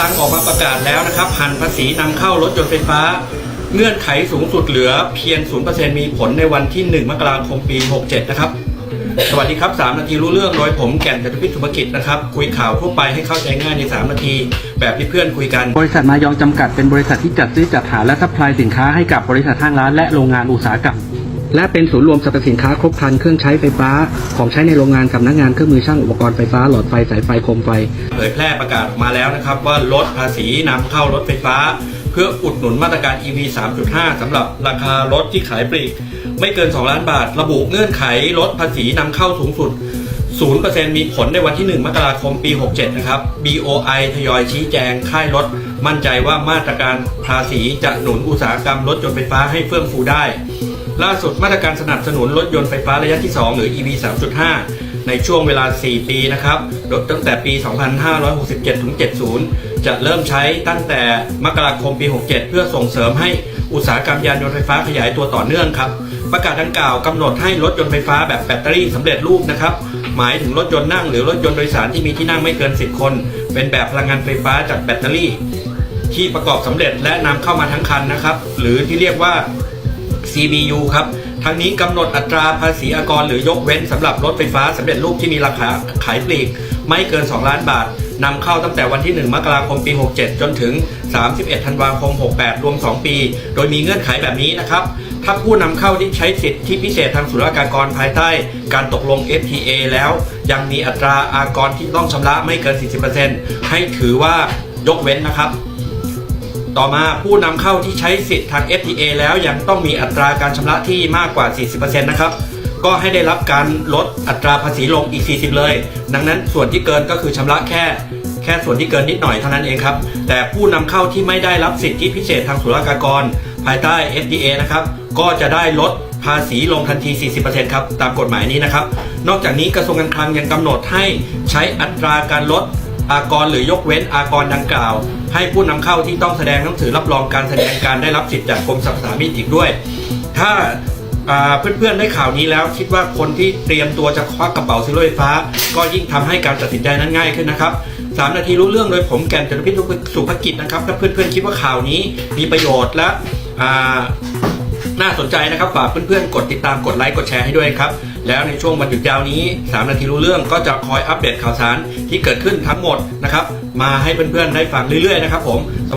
ลังออกมาประกาศแล้วนะครับหันภาษีนำเข้ารถยนต์ไฟฟ้า เงื่อนไขสูงสุดเหลือเพียง 0%มีผลในวันที่ 1 มกราคมปี 67 นะครับ สวัสดีครับ 3 นาทีรู้เรื่องโดยผมแก่นจตุพิษสุภกิจนะครับ คุยข่าวทั่วไปให้เข้าใจง่ายใน 3 นาที แบบที่เพื่อนคุยกัน บริษัทมายองจำกัดเป็นบริษัทที่จัดซื้อจัดหาและซัพพลายสินค้าให้กับบริษัทห้างร้านและโรงงานอุตสาหกรรม และเป็นศูนย์รวมสรรพสินค้าครบครันเครื่องใช้ไฟฟ้า ของใช้ในโรงงานสำนักงานเครื่องมือช่างอุปกรณ์ไฟฟ้าหลอดไฟสายไฟโคมไฟ เผยแพร่ประกาศมาแล้วนะครับว่าลดภาษีนำเข้ารถไฟฟ้า เพื่ออุดหนุนมาตรการ EV 3.5สำหรับราคารถที่ขายปลีก ไม่เกิน 2 ล้านบาท ระบุเงื่อนไขลดภาษีนำเข้าสูงสุด 0%มีผลในวันที่ 1 มกราคมปี 67 นะครับ BOI ทยอยชี้แจง ค่ายรถ มั่นใจว่ามาตรการภาษีจะหนุนอุตสาหกรรมรถยนต์ไฟฟ้าให้เฟื่องฟูได้ ล่าสุดมาตรการสนับสนุนรถยนต์ไฟฟ้าระยะที่ 2 หรือ EV 3.5 ในช่วงเวลา 4 ปีนะครับโดตั้งแต่ปี 2567 ถึง 70 จะเริ่มใช้ตั้งแต่มกราคมปี 67 เพื่อส่งเสริมให้อุตสาหกรรมยานยนต์ไฟฟ้าขยายตัวต่อเนื่องครับ ประกาศดังกล่าวกำหนดให้รถยนต์ไฟฟ้าแบบแบตเตอรี่สำเร็จรูปนะครับ หมายถึงรถยนต์นั่งหรือรถยนต์โดยสารที่มีที่นั่งไม่เกิน 10 คน เป็นแบบพลังงานไฟฟ้าจากแบตเตอรี่ ที่ประกอบสำเร็จและนำเข้ามาทั้งคันนะครับ หรือที่เรียกว่า CBU ครับทั้งนี้กำหนดอัตราภาษีอากรหรือยกเว้นสำหรับรถไฟฟ้าสำเร็จรูปที่มีราคาขายปลีก ไม่เกิน 2 ล้านบาทนำเข้าตั้งแต่วันที่ 1 มกราคมปี 67 จนถึง 31 ธันวาคม 68 รวม 2 ปี โดยมีเงื่อนไขแบบนี้นะครับ ถ้าผู้นำเข้าที่ใช้สิทธิพิเศษทางศุลกากรภายใต้ การตกลง FTA แล้ว ยังมีอัตราอากรที่ต้องชำระไม่เกิน 40%ให้ถือว่ายกเว้นนะครับ ต่อมาผู้นำเข้าที่ใช้สิทธิทาง FTA แล้วยังต้องมีอัตราการชำระที่มากกว่า 40%นะครับก็ให้ได้รับการลดอัตราภาษีลงอีก 40 เลย ดังนั้นส่วนที่เกินก็คือชำระแค่ แค่ส่วนที่เกินนิดหน่อยเท่านั้นเองครับ แต่ผู้นำเข้าที่ไม่ได้รับสิทธิพิเศษทางศุลกากรภายใต้ FDA นะครับ ก็จะได้ลดภาษีลงทันที 40%ครับ ตามกฎหมายนี้นะครับ นอกจากนี้กระทรวงการคลังยังกำหนดให้ใช้อัตราการลดอากรหรือยกเว้นอากรดังกล่าว ให้ผู้นำเข้าที่ต้องแสดงหนังสือรับรองการแสดงการได้รับสิทธิ์จากกรมสรรพสามิตอีกด้วย ถ้าอ่าเพื่อนๆได้ข่าวนี้แล้วคิดว่าคนที่เตรียมตัวจะควักกระเป๋าซื้อรถไฟฟ้า ก็ยิ่งทำให้การตัดสินใจนั้นง่ายขึ้นนะครับสามนาทีรู้เรื่องโดยผมแก่นจตุพิษสุภกิจนะครับถ้าเพื่อนๆคิดว่าข่าวนี้มีประโยชน์และ น่าสนใจนะครับฝากเพื่อนๆ กดติดตามกดไลค์กดแชร์ให้ด้วยครับ แล้วในช่วงวันหยุดยาวนี้ 3 นาทีรู้เรื่องก็จะคอยอัปเดตข่าวสารที่เกิดขึ้นทั้งหมดนะครับ มาให้เพื่อนๆ ได้ฟังเรื่อยๆ นะครับผม